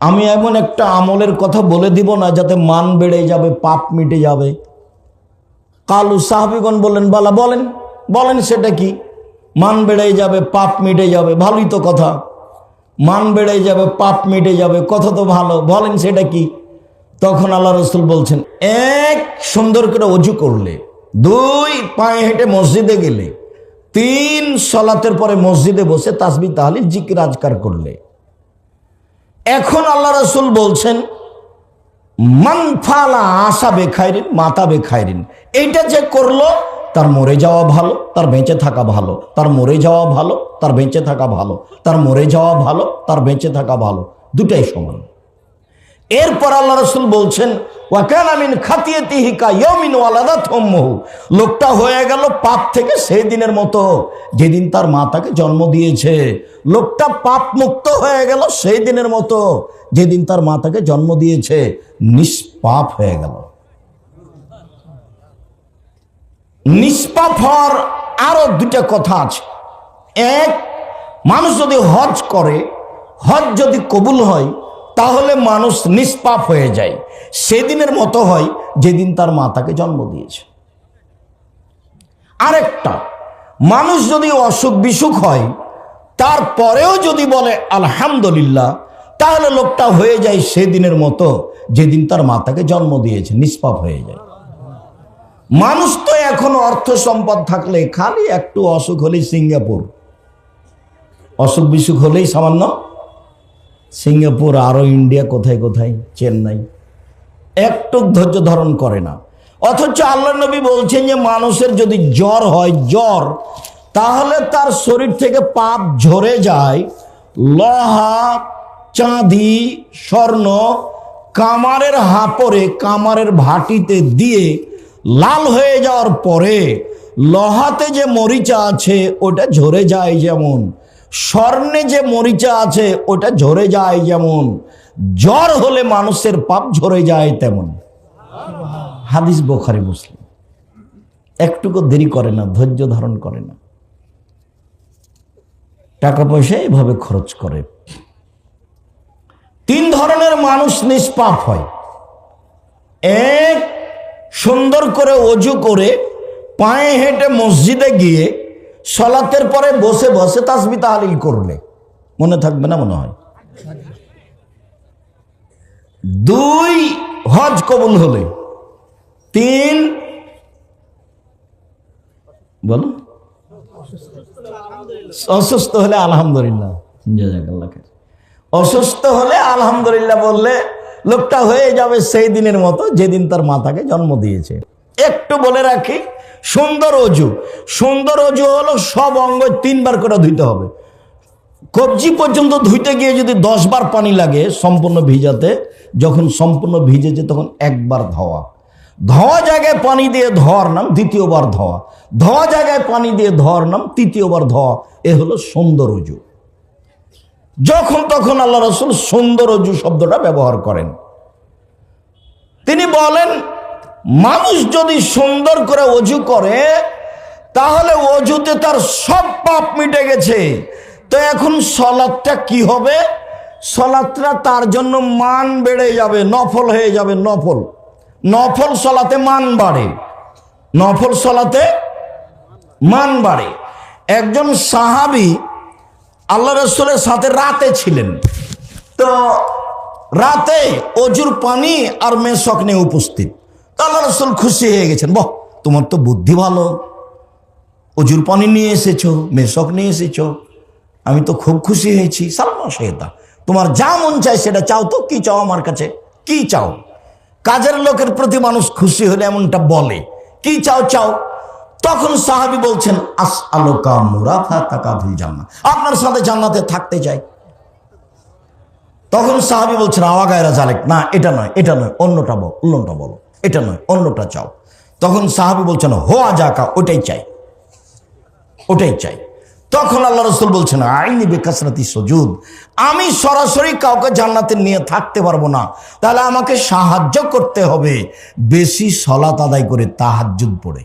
আমি এমন একটা আমলের কথা বলে দিব না যাতে মান বেড়ে যাবে, পাপ মিটে যাবে। কালু সাহাবিগণ বললেন, বালা বলেন বলেন সেটা কি? মান বেড়ে যাবে, পাপ মিটে যাবে, ভালোই তো কথা। মান বেড়ে যাবে, পাপ মিটে যাবে, কথা তো ভালো, বলেন সেটা কি? তখন আল্লাহ রসুল বলছেন, এক সুন্দর করে অজু করলে, দুই পায়ে হেঁটে মসজিদে গেলে, তিন সলাতের পরে মসজিদে বসে তাসবি তাহলে জিকির, আজকার করলে এখন আল্লাহ রসুল বলছেন, মান ফালা আশা বেখাইরিন, মাতা বেখাইরিন। এইটা যে করল, তার মরে যাওয়া ভালো, তার বেঁচে থাকা ভালো, তার মরে যাওয়া ভালো, তার বেঁচে থাকা ভালো, তার মরে যাওয়া ভালো, তার বেঁচে থাকা ভালো, দুটাই সমান। এরপর আল্লাহ রসুল বলছেন ওয়াকান আমিন খাতিয়ে তিহিকা ইয়মিন ওয়ালাদা থম্মহু লোকটা হয়ে গেল পাপ থেকে সেই দিনের মতো, যেদিন তার মা তাকে জন্ম দিয়েছে। লোকটা পাপ মুক্ত হয়ে গেল সেই দিনের মতো, যেদিন তার মা তাকে জন্ম দিয়েছে। নিষ্পাপ হয়ে গেল। নিষ্পাপ হওয়ার আরও দুটা কথা আছে। এক, মানুষ যদি হজ করে, হজ যদি কবুল হয় তাহলে মানুষ নিষ্পাপ হয়ে যায়। সেদিনের মতো হয় যেদিন তার মা তাকে জন্ম দিয়েছে। আরেকটা, মানুষ যদি অসুখ বিসুখ হয়, তারপরেও যদি বলে, আলহামদুলিল্লাহ তাহলে লোকটা হয়ে যায় সেদিনের মতো যেদিন তার মা তাকে জন্ম দিয়েছে, নিষ্পাপ হয়ে যায়। মানুষ তো এখন অর্থ সম্পদ থাকলে খালি একটু অসুখ হলেই সিঙ্গাপুর। অসুখ বিসুখ হলেই সামান্য সিঙ্গাপুর আরও ইন্ডিয়া, কোথায় কোথায়? চেন্নাই। একটু ধৈর্য ধারণ করে না। অথচ আল্লাহ নবী বলছেন যে, মানুষের যদি জ্বর হয়, জ্বর, তাহলে তার শরীর থেকে পাপ ঝরে যায়। লহা, চাঁদি, স্বর্ণ কামারের হাপরে, কামারের ভাটিতে দিয়ে লাল হয়ে যাওয়ার পরে, লোহাতে যে মরিচা আছে, ওটা ঝরে যায় যেমন। স্বর্ণে যে মরিচা আছে, ওটা ঝরে যায় যেমন। জ্বর হলে মানুষের পাপ ঝরে যায় তেমন। হাদিস বোখারি মুসলিম। একটুকু দেরি করে না, ধৈর্য ধারণ করে না। টাকা পয়সা এভাবে খরচ করে। তিন ধরনের মানুষ নিষ্পাপ হয়। এক, সুন্দর করে অজু করে, পায়ে হেঁটে মসজিদে গিয়ে সলাতের পরে বসে বসে তাসবি তাহালিল করলে মনে থাকবে না মনে হয়? দুই হজ কবুল হলে তিন বলো। অসুস্থ হলে আলহামদুলিল্লাহ। অসুস্থ হলে আলহামদুলিল্লাহ বললে লোকটা হয়ে যাবে সেই দিনের মতো যেদিন তার মাতাকে জন্ম দিয়েছে। একটু বলে রাখি সুন্দর অজু। সুন্দর অজু হলো সব অঙ্গ তিনবার করে ধুইতে হবে। কবজি পর্যন্ত ধুইতে গিয়ে যদি দশ বার পানি লাগে সম্পূর্ণ ভিজাতে, যখন সম্পূর্ণ ভিজেছে তখন একবার ধোয়া। ধোয়া জায়গায় পানি দিয়ে ধোয়ার নাম দ্বিতীয়বার ধোয়া। ধোয়া জায়গায় পানি দিয়ে ধোয়ার নাম তৃতীয়বার ধোয়া। এ হলো সুন্দর অজু। যখন তখন আল্লাহ রসুল সুন্দর অজু শব্দটা ব্যবহার করেন। তিনি বলেন মানুষ যদি সুন্দর করে অজু করে, তাহলে অজুতে তার সব পাপ মিটে গেছে। তো এখন সলাদটা কি হবে? সলাদটা তার জন্য মান বেড়ে যাবে, নফল হয়ে যাবে, নফল। নফল সলাতে মান বাড়ে। নফল সলাতে মান বাড়ে। একজন সাহাবি আল্লাহ রসুলের সাথে রাতে ছিলেন। তো রাতে অজুর পানি আর মেশক নিয়ে উপস্থিত। আল্লাহ রসুল খুশি হয়ে গেছেন, বহ, তোমার তো বুদ্ধি ভালো। অজুর পানি নিয়ে এসেছ, মেশক নিয়ে এসেছ। আমি তো খুব খুশি হয়েছি। সালমা শেহতা তোমার যা মন চায় সেটা চাও তো, কি চাও আমার কাছে? কি চাও? কাজের লোকের প্রতি মানুষ খুশি হলে এমনটা বলে। কি চাও চাও। তখন সাহাবি বলছেন আস আলোকা মুরাফা তাকা ভিল জান্না আপনার সাথে জান্নাতে থাকতে চাই। তখন সাহাবি বলছেন আওয়াগায়রা জালেক না, এটা নয় এটা নয়, অন্যটা বল, অন্যটা বলো। এটা নয়, অন্যটা চাও। তখন সাহাবি বলছেন হোয়া জাকা ওটাই চাই। ওটাই চাই। তখন আল্লাহ রসুল বলছেন, আইনি বেকাসরাতি সজুদ। আমি সরাসরি কাউকে জান্নাতে নিয়ে থাকতে পারব না। তাহলে আমাকে সাহায্য করতে হবে। বেশি সলাত আদায় করে তাহাজুদ পড়ে।